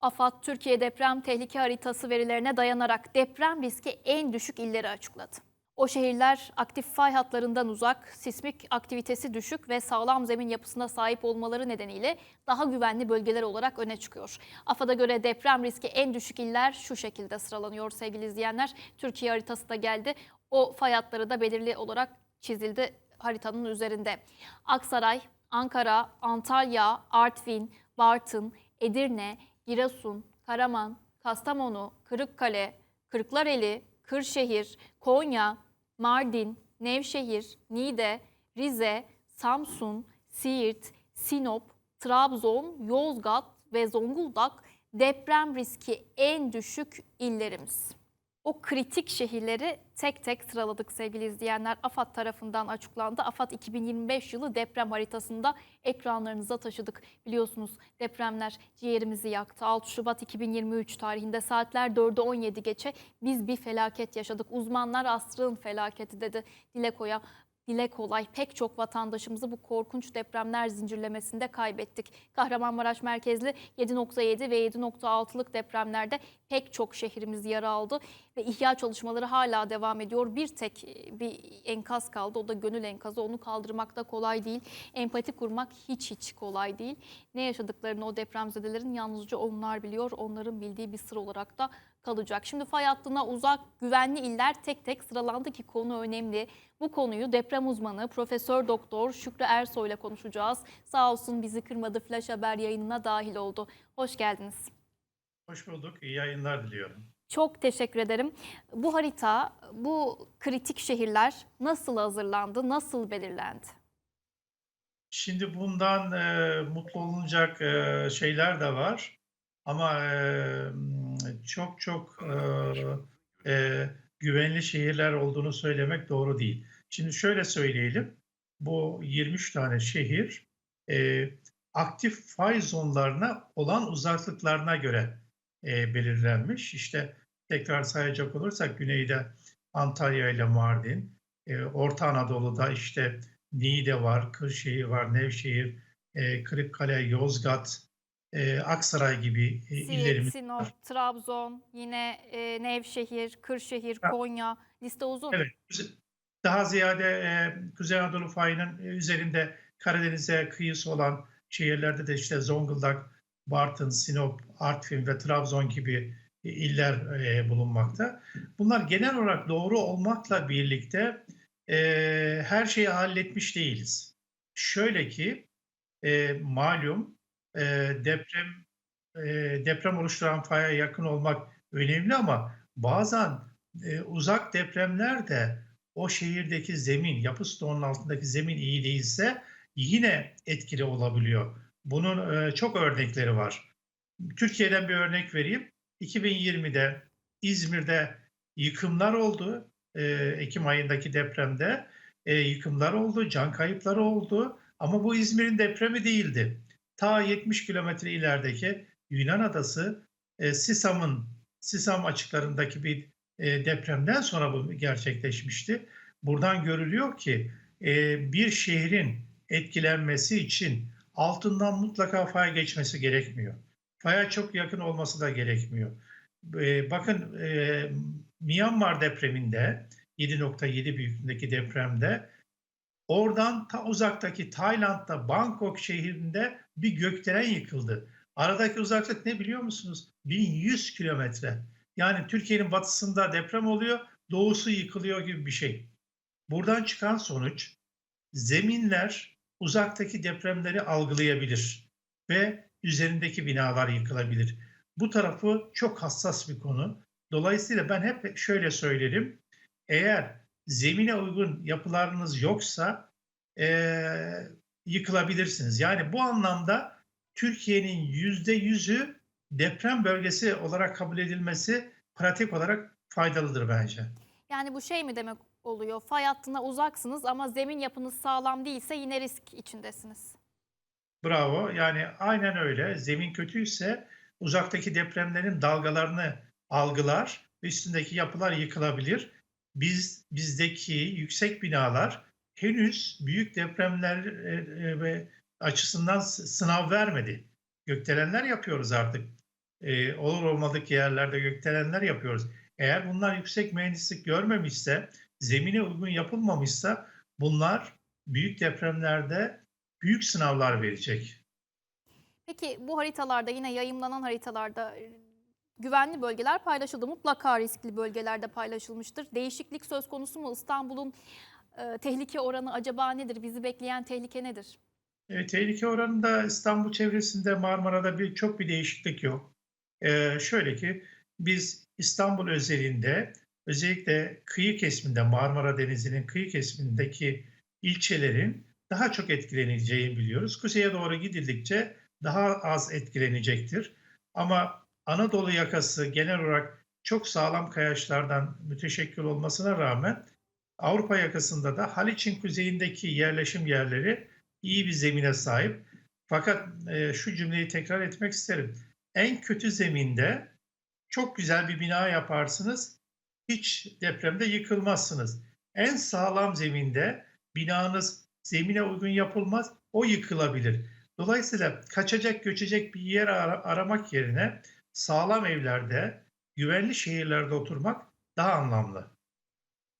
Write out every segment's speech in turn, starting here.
AFAD, Türkiye deprem tehlike haritası verilerine dayanarak deprem riski en düşük illeri açıkladı. O şehirler aktif fay hatlarından uzak, sismik aktivitesi düşük ve sağlam zemin yapısına sahip olmaları nedeniyle daha güvenli bölgeler olarak öne çıkıyor. AFAD'a göre deprem riski en düşük iller şu şekilde sıralanıyor sevgili izleyenler. Türkiye haritası da geldi. O fay hatları da belirli olarak çizildi haritanın üzerinde. Aksaray, Ankara, Antalya, Artvin, Bartın, Edirne, Giresun, Karaman, Kastamonu, Kırıkkale, Kırklareli, Kırşehir, Konya, Mardin, Nevşehir, Niğde, Rize, Samsun, Siirt, Sinop, Trabzon, Yozgat ve Zonguldak deprem riski en düşük illerimiz. O kritik şehirleri tek tek sıraladık sevgili izleyenler. AFAD tarafından açıklandı. AFAD 2025 yılı deprem haritasında ekranlarınıza taşıdık. Biliyorsunuz depremler ciğerimizi yaktı. 6 Şubat 2023 tarihinde saatler 4'e 17 geçe biz bir felaket yaşadık. Uzmanlar asrın felaketi dedi Dileko'ya. Dile kolay pek çok vatandaşımızı bu korkunç depremler zincirlemesinde kaybettik. Kahramanmaraş merkezli 7.7 ve 7.6'lık depremlerde pek çok şehrimiz yara aldı ve ihya çalışmaları hala devam ediyor. Bir tek e, bir enkaz kaldı o da gönül enkazı onu kaldırmak da kolay değil. Empati kurmak hiç hiç kolay değil. Ne yaşadıklarını o depremzedelerin yalnızca onlar biliyor. Onların bildiği bir sır olarak da kalacak. Şimdi fay hattına uzak güvenli iller tek tek sıralandı ki konu önemli. Bu konuyu deprem uzmanı Profesör Doktor Şükrü Ersoy ile konuşacağız. Sağ olsun bizi kırmadı Flash Haber yayınına dahil oldu. Hoş geldiniz. Hoş bulduk. İyi yayınlar diliyorum. Çok teşekkür ederim. Bu harita, bu kritik şehirler nasıl hazırlandı, nasıl belirlendi? Şimdi bundan e, mutlu olunacak e, şeyler de var. Ama e, çok çok e, e, güvenli şehirler olduğunu söylemek doğru değil. Şimdi şöyle söyleyelim. Bu 23 tane şehir e, aktif fay zonlarına olan uzaklıklarına göre e, belirlenmiş. İşte tekrar sayacak olursak güneyde Antalya ile Mardin, e, Orta Anadolu'da işte Niğde var, Kırşehir var, Nevşehir, e, Kırıkkale, Yozgat, e, Aksaray gibi e, Siirt, illerimiz var. Sinop, Trabzon, yine e, Nevşehir, Kırşehir, Ha. Konya liste uzun. Evet, daha ziyade e, Kuzey Anadolu fayının e, üzerinde Karadeniz'e kıyısı olan şehirlerde de işte Zonguldak, Bartın, Sinop, Artvin ve Trabzon gibi e, iller e, bulunmakta. Bunlar genel olarak doğru olmakla birlikte e, her şeyi halletmiş değiliz. Şöyle ki e, malum e, deprem e, deprem oluşturan faya yakın olmak önemli ama bazen e, uzak depremler de o şehirdeki zemin, yapı stoğunun altındaki zemin iyi değilse yine etkili olabiliyor. Bunun e, çok örnekleri var. Türkiye'den bir örnek vereyim. 2020'de İzmir'de yıkımlar oldu. E, Ekim ayındaki depremde e, yıkımlar oldu, can kayıpları oldu. Ama bu İzmir'in depremi değildi. Ta 70 kilometre ilerideki Yunan adası e, Sisam'ın Sisam açıklarındaki bir e, depremden sonra bu gerçekleşmişti. Buradan görülüyor ki e, bir şehrin etkilenmesi için altından mutlaka fay geçmesi gerekmiyor. Faya çok yakın olması da gerekmiyor. E, bakın e, Myanmar depreminde 7.7 büyüklüğündeki depremde oradan ta uzaktaki Tayland'da Bangkok şehrinde bir gökdelen yıkıldı. Aradaki uzaklık ne biliyor musunuz? 1100 kilometre. Yani Türkiye'nin batısında deprem oluyor, doğusu yıkılıyor gibi bir şey. Buradan çıkan sonuç zeminler uzaktaki depremleri algılayabilir ve üzerindeki binalar yıkılabilir. Bu tarafı çok hassas bir konu. Dolayısıyla ben hep şöyle söylerim. Eğer zemine uygun yapılarınız yoksa eee, yıkılabilirsiniz. Yani bu anlamda Türkiye'nin yüzde yüzü deprem bölgesi olarak kabul edilmesi pratik olarak faydalıdır bence. Yani bu şey mi demek oluyor? Fay hattına uzaksınız ama zemin yapınız sağlam değilse yine risk içindesiniz. Bravo. Yani aynen öyle. Zemin kötüyse uzaktaki depremlerin dalgalarını algılar üstündeki yapılar yıkılabilir. Biz bizdeki yüksek binalar henüz büyük depremler e, e, ve açısından sınav vermedi. Gökdelenler yapıyoruz artık. e, olur olmadık yerlerde gökdelenler yapıyoruz. Eğer bunlar yüksek mühendislik görmemişse, zemine uygun yapılmamışsa bunlar büyük depremlerde büyük sınavlar verecek. Peki bu haritalarda yine yayımlanan haritalarda e, güvenli bölgeler paylaşıldı. Mutlaka riskli bölgelerde paylaşılmıştır. Değişiklik söz konusu mu? İstanbul'un e, tehlike oranı acaba nedir? Bizi bekleyen tehlike nedir? E, tehlike oranında İstanbul çevresinde Marmara'da bir çok bir değişiklik yok. E, şöyle ki biz İstanbul özelinde özellikle kıyı kesiminde Marmara Denizi'nin kıyı kesimindeki ilçelerin daha çok etkileneceğini biliyoruz. Kuzeye doğru gidildikçe daha az etkilenecektir. Ama Anadolu yakası genel olarak çok sağlam kayaçlardan müteşekkil olmasına rağmen Avrupa yakasında da Haliç'in kuzeyindeki yerleşim yerleri iyi bir zemine sahip. Fakat e, şu cümleyi tekrar etmek isterim. En kötü zeminde çok güzel bir bina yaparsınız, hiç depremde yıkılmazsınız. En sağlam zeminde binanız zemine uygun yapılmaz, o yıkılabilir. Dolayısıyla kaçacak, göçecek bir yer ara- aramak yerine sağlam evlerde, güvenli şehirlerde oturmak daha anlamlı.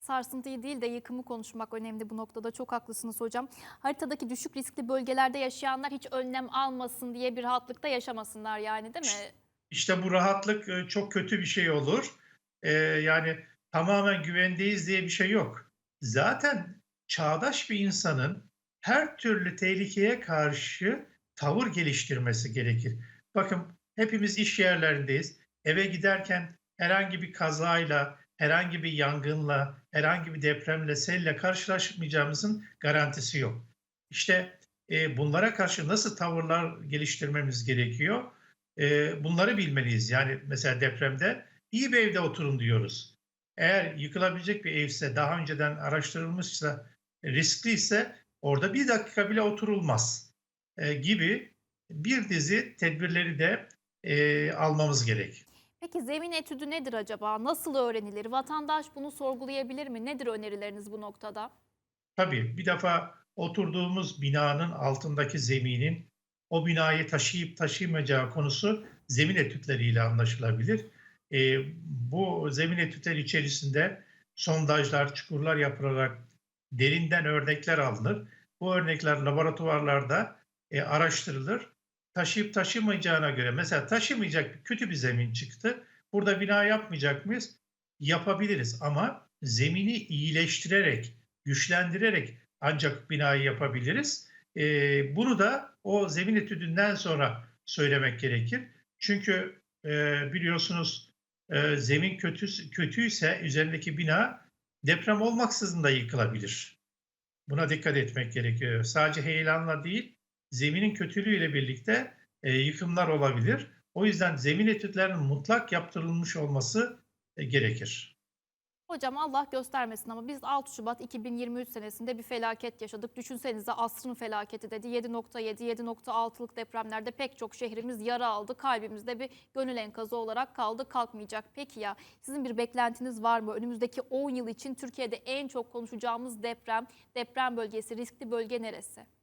Sarsıntıyı değil de yıkımı konuşmak önemli bu noktada. Çok haklısınız hocam. Haritadaki düşük riskli bölgelerde yaşayanlar hiç önlem almasın diye bir rahatlıkta yaşamasınlar yani değil mi? İşte bu rahatlık e, çok kötü bir şey olur. E, yani tamamen güvendeyiz diye bir şey yok. Zaten çağdaş bir insanın her türlü tehlikeye karşı tavır geliştirmesi gerekir. Bakın hepimiz iş yerlerindeyiz. Eve giderken herhangi bir kazayla, herhangi bir yangınla, herhangi bir depremle, selle karşılaşmayacağımızın garantisi yok. İşte e, bunlara karşı nasıl tavırlar geliştirmemiz gerekiyor? E, bunları bilmeliyiz. Yani mesela depremde iyi bir evde oturun diyoruz. Eğer yıkılabilecek bir evse, daha önceden araştırılmışsa, riskliyse orada bir dakika bile oturulmaz e, gibi bir dizi tedbirleri de e, almamız gerek. Peki zemin etüdü nedir acaba? Nasıl öğrenilir? Vatandaş bunu sorgulayabilir mi? Nedir önerileriniz bu noktada? Tabii bir defa oturduğumuz binanın altındaki zeminin o binayı taşıyıp taşıyamayacağı konusu zemin etütleriyle anlaşılabilir. E, bu zemin etütleri içerisinde sondajlar, çukurlar yapılarak derinden örnekler alınır. Bu örnekler laboratuvarlarda e, araştırılır. Taşıyıp taşımayacağına göre mesela taşımayacak kötü bir zemin çıktı. Burada bina yapmayacak mıyız? Yapabiliriz ama zemini iyileştirerek, güçlendirerek ancak binayı yapabiliriz. E, bunu da o zemin etüdünden sonra söylemek gerekir. Çünkü e, biliyorsunuz e, zemin kötü, kötüyse üzerindeki bina deprem olmaksızın da yıkılabilir. Buna dikkat etmek gerekiyor. Sadece heyelanla değil, zeminin kötülüğüyle birlikte e, yıkımlar olabilir. O yüzden zemin etütlerinin mutlak yaptırılmış olması e, gerekir. Hocam Allah göstermesin ama biz 6 Şubat 2023 senesinde bir felaket yaşadık. Düşünsenize asrın felaketi dedi. 7.7, 7.6'lık depremlerde pek çok şehrimiz yara aldı. Kalbimizde bir gönül enkazı olarak kaldı, kalkmayacak. Peki ya sizin bir beklentiniz var mı? Önümüzdeki 10 yıl için Türkiye'de en çok konuşacağımız deprem, deprem bölgesi, riskli bölge neresi?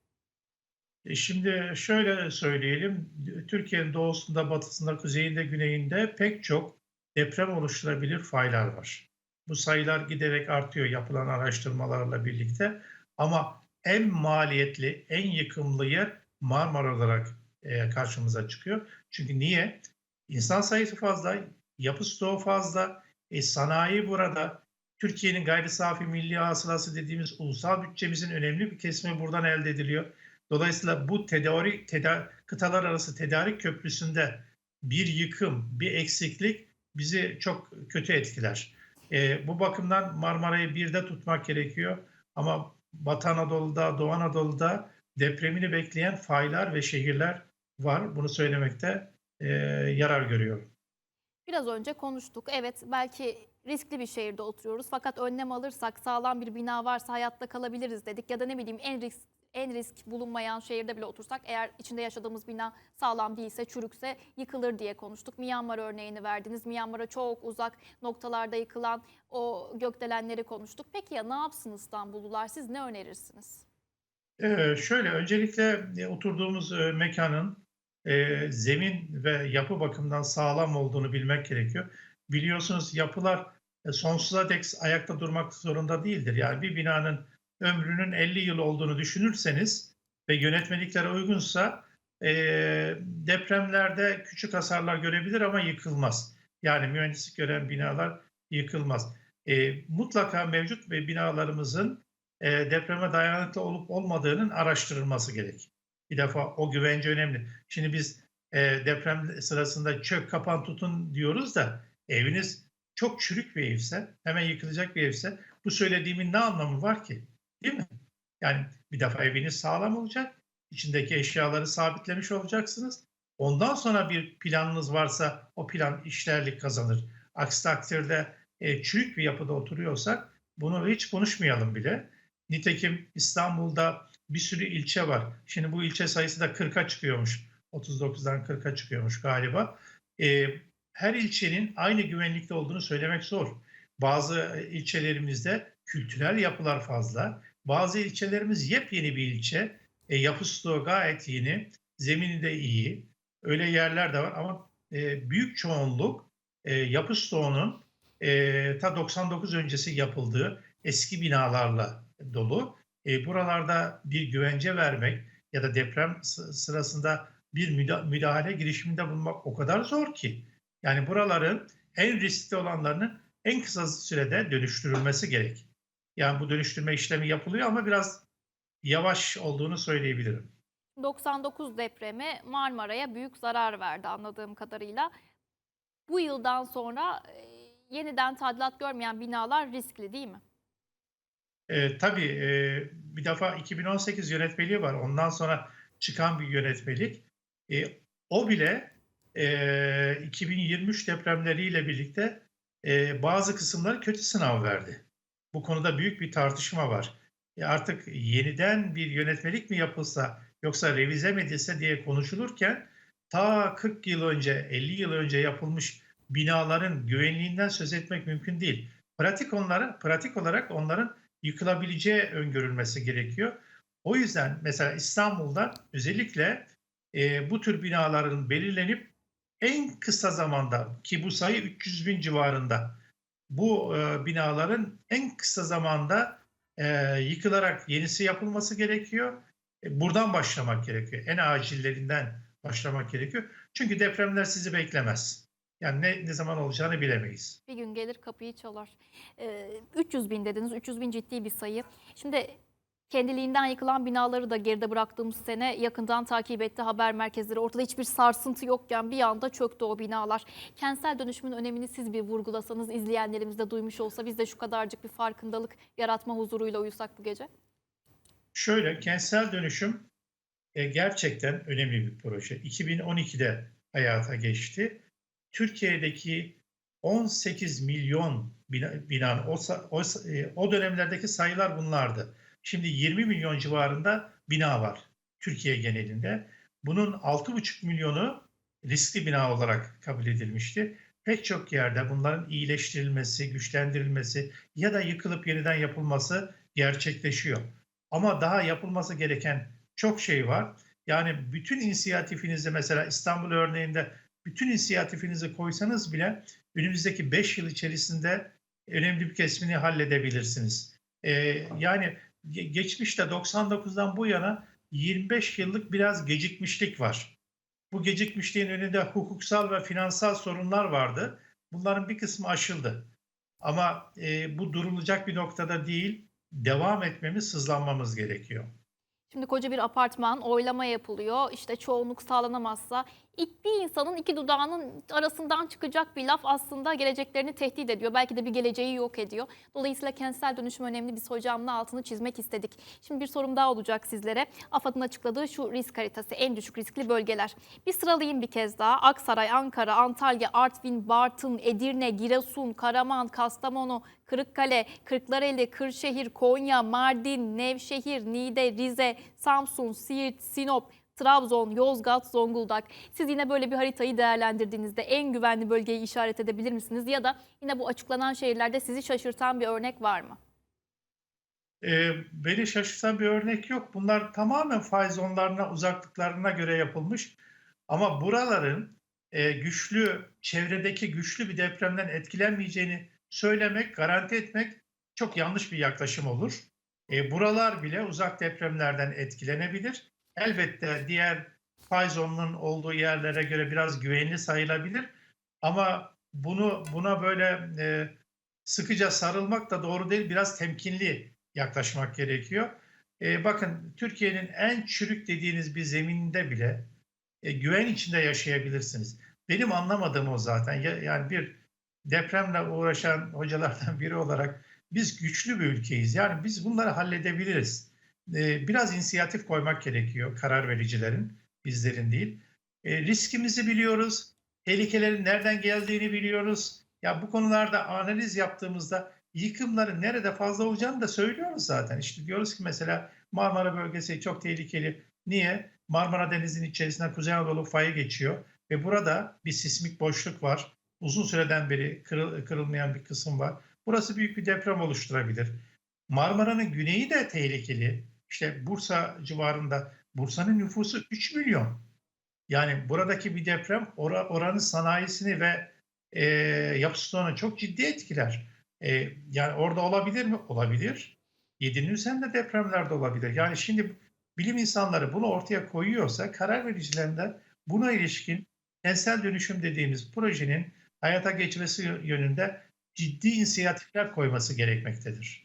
E, Şimdi şöyle söyleyelim, Türkiye'nin doğusunda, batısında, kuzeyinde, güneyinde pek çok deprem oluşturabilir faylar var. Bu sayılar giderek artıyor yapılan araştırmalarla birlikte. Ama en maliyetli, en yıkımlı yer Marmara olarak e, karşımıza çıkıyor. Çünkü niye? İnsan sayısı fazla, yapı stoğu fazla, e, sanayi burada. Türkiye'nin gayri safi milli hasılası dediğimiz ulusal bütçemizin önemli bir kesimi buradan elde ediliyor. Dolayısıyla bu tedarik, teda, kıtalar arası tedarik köprüsünde bir yıkım, bir eksiklik bizi çok kötü etkiler. E, bu bakımdan Marmara'yı birde tutmak gerekiyor. Ama Batı Anadolu'da, Doğu Anadolu'da depremini bekleyen faylar ve şehirler var. Bunu söylemekte e, yarar görüyorum. Biraz önce konuştuk. Evet belki riskli bir şehirde oturuyoruz fakat önlem alırsak sağlam bir bina varsa hayatta kalabiliriz dedik. Ya da ne bileyim en risk en risk bulunmayan şehirde bile otursak eğer içinde yaşadığımız bina sağlam değilse, çürükse yıkılır diye konuştuk. Myanmar örneğini verdiniz. Myanmar'a çok uzak noktalarda yıkılan o gökdelenleri konuştuk. Peki ya ne yapsın İstanbullular? Siz ne önerirsiniz? Ee, şöyle öncelikle e, oturduğumuz e, mekanın e, zemin ve yapı bakımından sağlam olduğunu bilmek gerekiyor. Biliyorsunuz yapılar e, sonsuza dek ayakta durmak zorunda değildir. Yani bir binanın ömrünün 50 yıl olduğunu düşünürseniz ve yönetmeliklere uygunsa e, depremlerde küçük hasarlar görebilir ama yıkılmaz. Yani mühendislik gören binalar yıkılmaz. E, mutlaka mevcut ve binalarımızın e, depreme dayanıklı olup olmadığının araştırılması gerek. Bir defa o güvence önemli. Şimdi biz e, deprem sırasında çök kapan tutun diyoruz da eviniz çok çürük bir evse, hemen yıkılacak bir evse bu söylediğimin ne anlamı var ki? Değil mi? Yani bir defa eviniz sağlam olacak, içindeki eşyaları sabitlemiş olacaksınız. Ondan sonra bir planınız varsa o plan işlerlik kazanır. Aksi takdirde e, çürük bir yapıda oturuyorsak bunu hiç konuşmayalım bile. Nitekim İstanbul'da bir sürü ilçe var. Şimdi bu ilçe sayısı da 40'a çıkıyormuş. 39'dan 40'a çıkıyormuş galiba. E, her ilçenin aynı güvenlikte olduğunu söylemek zor. Bazı ilçelerimizde kültürel yapılar fazla. Bazı ilçelerimiz yepyeni bir ilçe. E, yapı stoğu gayet yeni. Zemini de iyi. Öyle yerler de var ama e, büyük çoğunluk e, yapı stoğunun e, ta 99 öncesi yapıldığı eski binalarla dolu. E, buralarda bir güvence vermek ya da deprem sı- sırasında bir müda- müdahale girişiminde bulunmak o kadar zor ki. Yani buraların en riskli olanlarının en kısa sürede dönüştürülmesi gerek. Yani bu dönüştürme işlemi yapılıyor ama biraz yavaş olduğunu söyleyebilirim. 99 depremi Marmara'ya büyük zarar verdi anladığım kadarıyla. Bu yıldan sonra e, yeniden tadilat görmeyen binalar riskli değil mi? E, tabii e, bir defa 2018 yönetmeliği var. Ondan sonra çıkan bir yönetmelik. E, o bile e, 2023 depremleriyle birlikte e, bazı kısımları kötü sınav verdi. Bu konuda büyük bir tartışma var. E, artık yeniden bir yönetmelik mi yapılsa yoksa revize mi edilse diye konuşulurken ta 40 yıl önce, 50 yıl önce yapılmış binaların güvenliğinden söz etmek mümkün değil. Pratik onların, pratik olarak onların yıkılabileceği öngörülmesi gerekiyor. O yüzden mesela İstanbul'da özellikle e, bu tür binaların belirlenip en kısa zamanda ki bu sayı 300 bin civarında bu e, binaların en kısa zamanda e, yıkılarak yenisi yapılması gerekiyor. E, buradan başlamak gerekiyor. En acillerinden başlamak gerekiyor. Çünkü depremler sizi beklemez. Yani ne, ne zaman olacağını bilemeyiz. Bir gün gelir kapıyı çalar. Ee, 300 bin dediniz. 300 bin ciddi bir sayı. Şimdi kendiliğinden yıkılan binaları da geride bıraktığımız sene yakından takip etti haber merkezleri. Ortada hiçbir sarsıntı yokken bir anda çöktü o binalar. Kentsel dönüşümün önemini siz bir vurgulasanız, izleyenlerimiz de duymuş olsa biz de şu kadarcık bir farkındalık yaratma huzuruyla uyusak bu gece. Şöyle kentsel dönüşüm e, gerçekten önemli bir proje. 2012'de hayata geçti. Türkiye'deki 18 milyon bina, binanın o, o, e, o dönemlerdeki sayılar bunlardı. Şimdi 20 milyon civarında bina var Türkiye genelinde. Bunun 6,5 milyonu riskli bina olarak kabul edilmişti. Pek çok yerde bunların iyileştirilmesi, güçlendirilmesi ya da yıkılıp yeniden yapılması gerçekleşiyor. Ama daha yapılması gereken çok şey var. Yani bütün inisiyatifinizi mesela İstanbul örneğinde bütün inisiyatifinizi koysanız bile önümüzdeki 5 yıl içerisinde önemli bir kesmini halledebilirsiniz. Ee, yani geçmişte 99'dan bu yana 25 yıllık biraz gecikmişlik var. Bu gecikmişliğin önünde hukuksal ve finansal sorunlar vardı. Bunların bir kısmı aşıldı. Ama e, bu durulacak bir noktada değil, devam etmemiz, hızlanmamız gerekiyor. Şimdi koca bir apartman oylama yapılıyor. İşte çoğunluk sağlanamazsa bir insanın iki dudağının arasından çıkacak bir laf aslında geleceklerini tehdit ediyor. Belki de bir geleceği yok ediyor. Dolayısıyla kentsel dönüşüm önemli. Biz hocamla altını çizmek istedik. Şimdi bir sorum daha olacak sizlere. AFAD'ın açıkladığı şu risk haritası en düşük riskli bölgeler. Bir sıralayayım bir kez daha. Aksaray, Ankara, Antalya, Artvin, Bartın, Edirne, Giresun, Karaman, Kastamonu, Kırıkkale, Kırklareli, Kırşehir, Konya, Mardin, Nevşehir, Niğde, Rize, Samsun, Siirt, Sinop, Trabzon, Yozgat, Zonguldak. Siz yine böyle bir haritayı değerlendirdiğinizde en güvenli bölgeyi işaret edebilir misiniz? Ya da yine bu açıklanan şehirlerde sizi şaşırtan bir örnek var mı? Ee, beni şaşırtan bir örnek yok. Bunlar tamamen faiz zonlarına, uzaklıklarına göre yapılmış. Ama buraların e, güçlü, çevredeki güçlü bir depremden etkilenmeyeceğini söylemek, garanti etmek çok yanlış bir yaklaşım olur. E, buralar bile uzak depremlerden etkilenebilir. Elbette diğer zonunun olduğu yerlere göre biraz güvenli sayılabilir. Ama bunu buna böyle e, sıkıca sarılmak da doğru değil. Biraz temkinli yaklaşmak gerekiyor. E, bakın Türkiye'nin en çürük dediğiniz bir zemininde bile e, güven içinde yaşayabilirsiniz. Benim anlamadığım o zaten. Ya, yani bir depremle uğraşan hocalardan biri olarak biz güçlü bir ülkeyiz. Yani biz bunları halledebiliriz. E, biraz inisiyatif koymak gerekiyor karar vericilerin, bizlerin değil. E, riskimizi biliyoruz. Tehlikelerin nereden geldiğini biliyoruz. Ya bu konularda analiz yaptığımızda yıkımların nerede fazla olacağını da söylüyoruz zaten. İşte diyoruz ki mesela Marmara bölgesi çok tehlikeli. Niye? Marmara Denizi'nin içerisinden Kuzey Anadolu fayı geçiyor ve burada bir sismik boşluk var. Uzun süreden beri kırıl, kırılmayan bir kısım var. Burası büyük bir deprem oluşturabilir. Marmara'nın güneyi de tehlikeli. İşte Bursa civarında. Bursa'nın nüfusu 3 milyon. Yani buradaki bir deprem ora, oranın sanayisini ve e, yapısını çok ciddi etkiler. E, yani orada olabilir mi? Olabilir. 7 Nisan de depremlerde olabilir. Yani şimdi bilim insanları bunu ortaya koyuyorsa karar vericilerinden buna ilişkin kentsel dönüşüm dediğimiz projenin hayata geçmesi yönünde ciddi inisiyatifler koyması gerekmektedir.